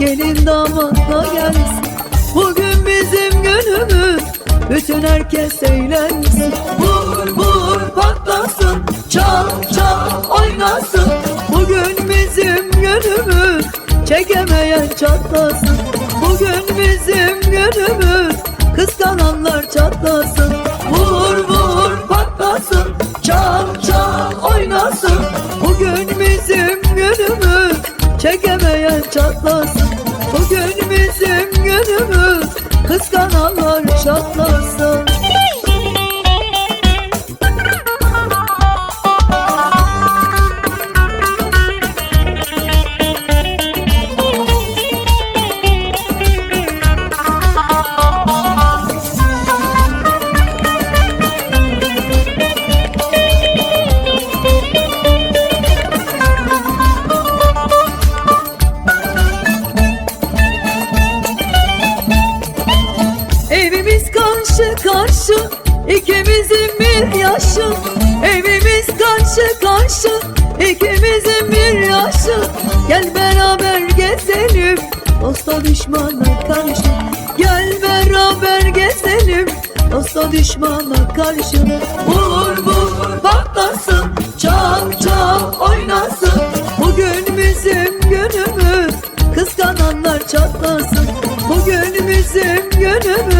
Gelin damatla gelsin. Bugün bizim günümüz Bütün herkes eğlensin. Vur vur patlasın Çal çal oynasın. Bugün bizim günümüz Çekemeyen çatlasın. Bugün bizim günümüz Kıskananlar çatlasın. Vur vur patlasın Çal çal oynasın. Bugün bizim günümüz Çekemeyen çatlasın Kıskananlar çatlasın ikimizin bir yaşı Evimiz karşı karşı. İkimizin bir yaşı Gel beraber gezelim. Dosta düşmana karşı Gel beraber gezelim. Dosta düşmana karşı Vur vur patlasın. Çal çal oynasın. Bugün bizim günümüz Kıskananlar çatlasın. Bugün bizim günümüz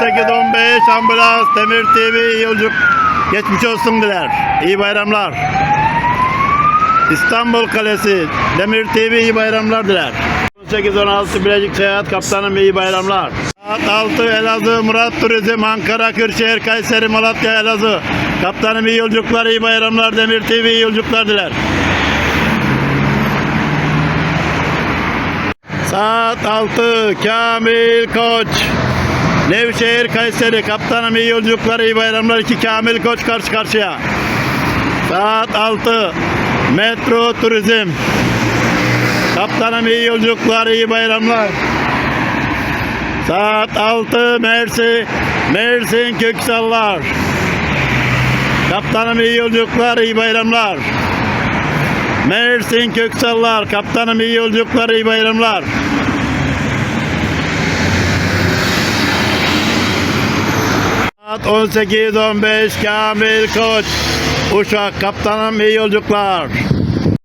0815 Ambulans Demir TV yolculuk geçmiş olsun diler. İyi bayramlar. İstanbul Kalesi Demir TV iyi bayramlar diler. 18-16 Bilecik Seyahat Kaptanım iyi bayramlar. Saat 6 Elazığ Murat Turizm Ankara Kırşehir Kayseri Malatya Elazığ. Kaptanım iyi yolculuklar iyi bayramlar Demir TV iyi yolculuklar diler. Saat 6 Kamil Koç. Nevşehir Kayseri kaptanım iyi yolculuklar iyi bayramlar iki Kamil Koç karşı karşıya. Saat 6 Metro Turizm. Kaptanım iyi yolculuklar iyi bayramlar. Saat 6 Mersin Mersin Köksallar. Kaptanım iyi yolculuklar iyi bayramlar. Mersin Köksallar. Kaptanım iyi yolculuklar iyi bayramlar. Saat 18.15 Kamil Koç. Uşak kaptanım iyi yolculuklar.